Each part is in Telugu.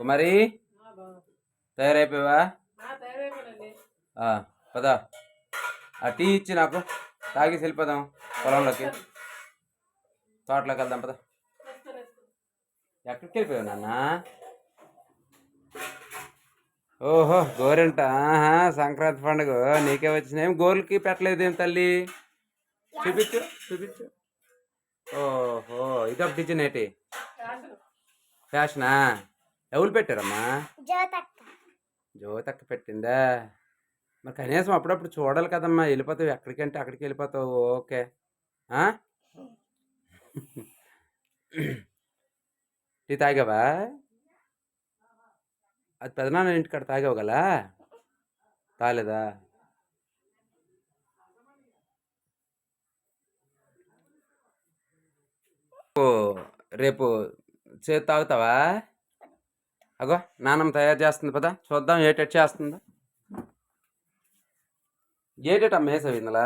కుమారి తయారైపోయావా? పదా ఆ, పద. ఆ టీ ఇచ్చి నాకు తాగి వెళ్ళిపోదాం పొలంలోకి. తోటలోకి వెళ్దాం పద. ఎక్కడికి వెళ్ళిపోయావు నాన్న? ఓహో గోరెంట. సంక్రాంతి పండుగ. నీకే వచ్చినాయి గోర్లకి పెట్టలేదు ఏం తల్లి? చూపించు చూపించు. ఓహో ఇదొక డిజైన్ ఏంటి? ఫ్యాషనా? ఎవరు పెట్టారమ్మా? జ్యోతక్క. పెట్టిందా? మరి కనీసం అప్పుడప్పుడు చూడాలి కదమ్మా వెళ్ళిపోతావు ఎక్కడికంటే అక్కడికి వెళ్ళిపోతావు ఓకే? టీ తాగావా? అది పెదనాన్న ఇంటికాడ తాగావు గలా తాలేదా? ఓ, రేపు చేతి తాగుతావా? అగో నాన్నమ్మ తయారు చేస్తుంది పదా. చూద్దాం ఏటెట్ చేస్తుందో. ఏటేటమ్మ వేసావు ఇందులో?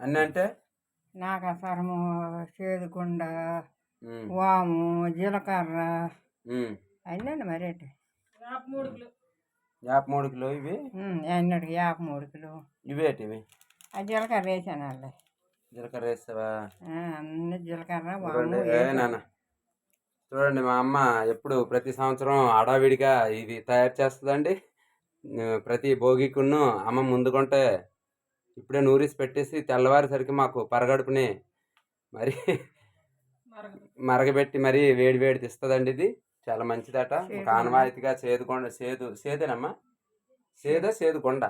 అన్నీ అంటే? నాగసరము చేదుకుండ వాము జీలకర్ర. అన్నీ మరేటి యాప్ మూడు కిలో ఇవి? ఎన్నడికి యాప మూడు కిలో ఇవేటివి ఆ జీలకర్ర వేసాను వాళ్ళే. జీలకర్ర వేసావా? అన్ని జీలకర్ర వాము ఏ నాన్న. చూడండి మా అమ్మ ఎప్పుడు ప్రతి సంవత్సరం హడావిడిగా ఇది తయారు చేస్తుందండి. ప్రతి భోగికును అమ్మ ముందుకుంటే ఇప్పుడే నూరిసి పెట్టేసి తెల్లవారేసరికి మాకు పరగడుపుని మరి మరగబెట్టి మరి వేడి వేడి తీస్తుందండి ఇది. చాలా మంచిదట. సేదు. కానవాయితీగా సేదుకొండ సేదు సేదేనమ్మా సేద సేదుకొండ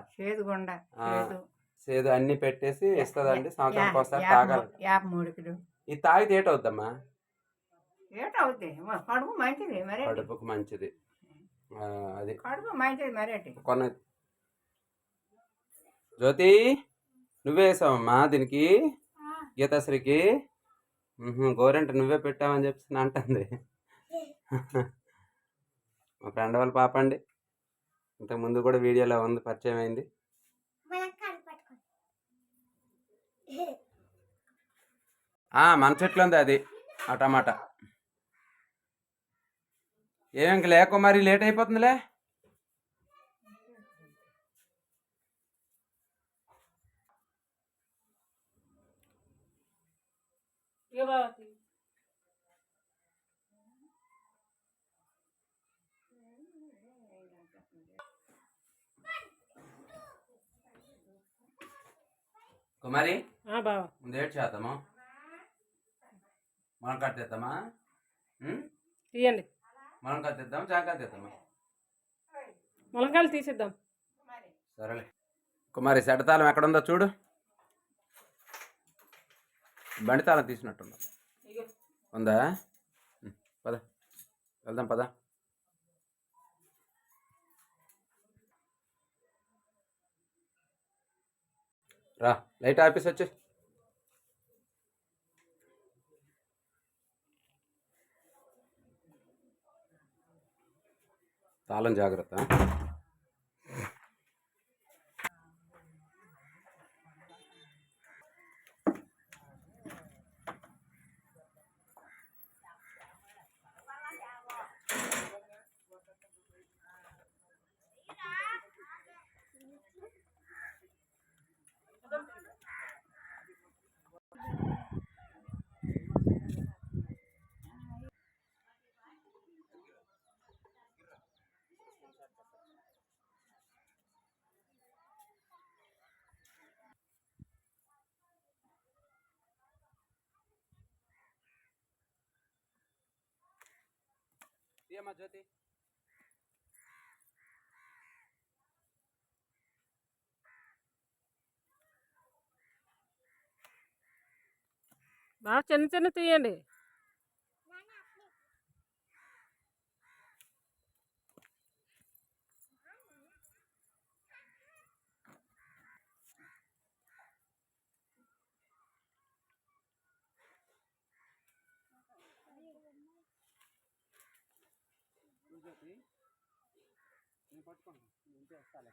చేదు సేదు అన్ని పెట్టేసి ఇస్తుందండి. సంవత్సరానికి ఒకసారి యాప తాగాలి ఇది తాగితే ఏటవుద్దమ్మా? ఏటవుద్ది? కడుపు మంచిది మరేటి కడుపుకు మంచిది. ఆ, అది. కడుపు మంచిది మరేటి కొన జ్యోతి నువ్వే వేసావమ్మా దీనికి? గీతాశ్రీకి? గోరెంట నువ్వే పెట్టావని చెప్పి అంటుంది. మా ఫ్రెండ్ వాళ్ళ పాప అండి. ఇంతకు ముందు కూడా వీడియోలో ఉంది పరిచయం అయింది. మన చెట్లు ఉంది అది ఆ టమాటా. ఏం లేకో మరి లేట్ అయిపోతుందిలే. కుమారి ఆ బావ. ముందు ఏడు చేద్దాము? మనం కట్టేద్దామా ఉమ్? తీయండి మనం కట్టేద్దాం జాంకాయ తెద్దామా? ములకాయలు తీసేద్దాం. సరేలే. కుమారి సెడతాళం ఎక్కడుందో చూడు. బండి తాళం తీసినట్టుందా ఉందా? పద. వెళ్దాం పద. రా లైట్ ఆఫీస్ వచ్చి. తాళం జాగ్రత్త. తీయమ్మా జ్యోతి బాగా చిన్న చిన్న తీయండి. జ్యోతి నేను పట్టుకోండి నేను చేస్తాలే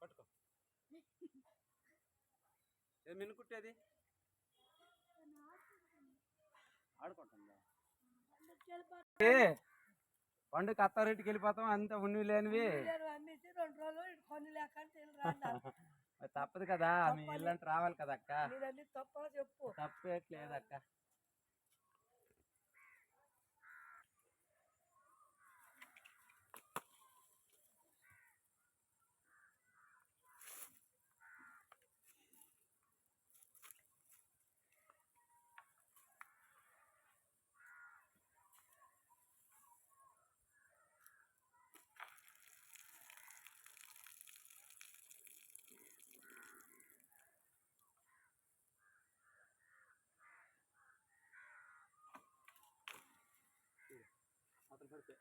పట్టుకో. ఏ మినుకుట్టేది ఆడుకుంటుందా? పండుగ అత్తారింటికి వెళ్ళిపోతాం అంత ఉన్ని లేనివి రెండు రోజులు కొన్ని లేక తప్పదు కదా మీ ఇల్లు అంటే రావాలి కదా అక్క తప్ప చెప్పు. ধরতে।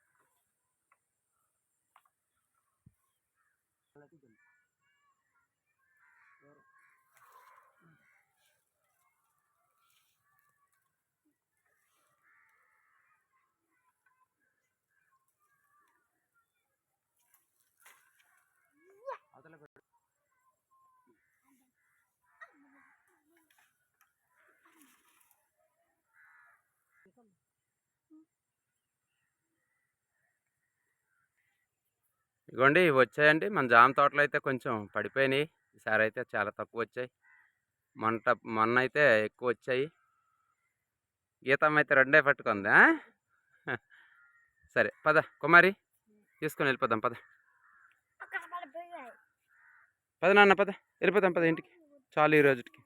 ఇగోండి ఇవి వచ్చాయండి. మన జామ తోటలో అయితే కొంచెం పడిపోయినాయి. ఈసారి అయితే చాలా తక్కువ వచ్చాయి. మొన్న మొన్న అయితే ఎక్కువ వచ్చాయి. గీతమ్మ అయితే రెండే పట్టుకుంది? సరే పద కుమారి తీసుకొని వెళ్ళిపోదాం పద. పద నాన్న పద. వెళ్ళిపోదాం పద ఇంటికి. చాలు ఈ రోజుకి.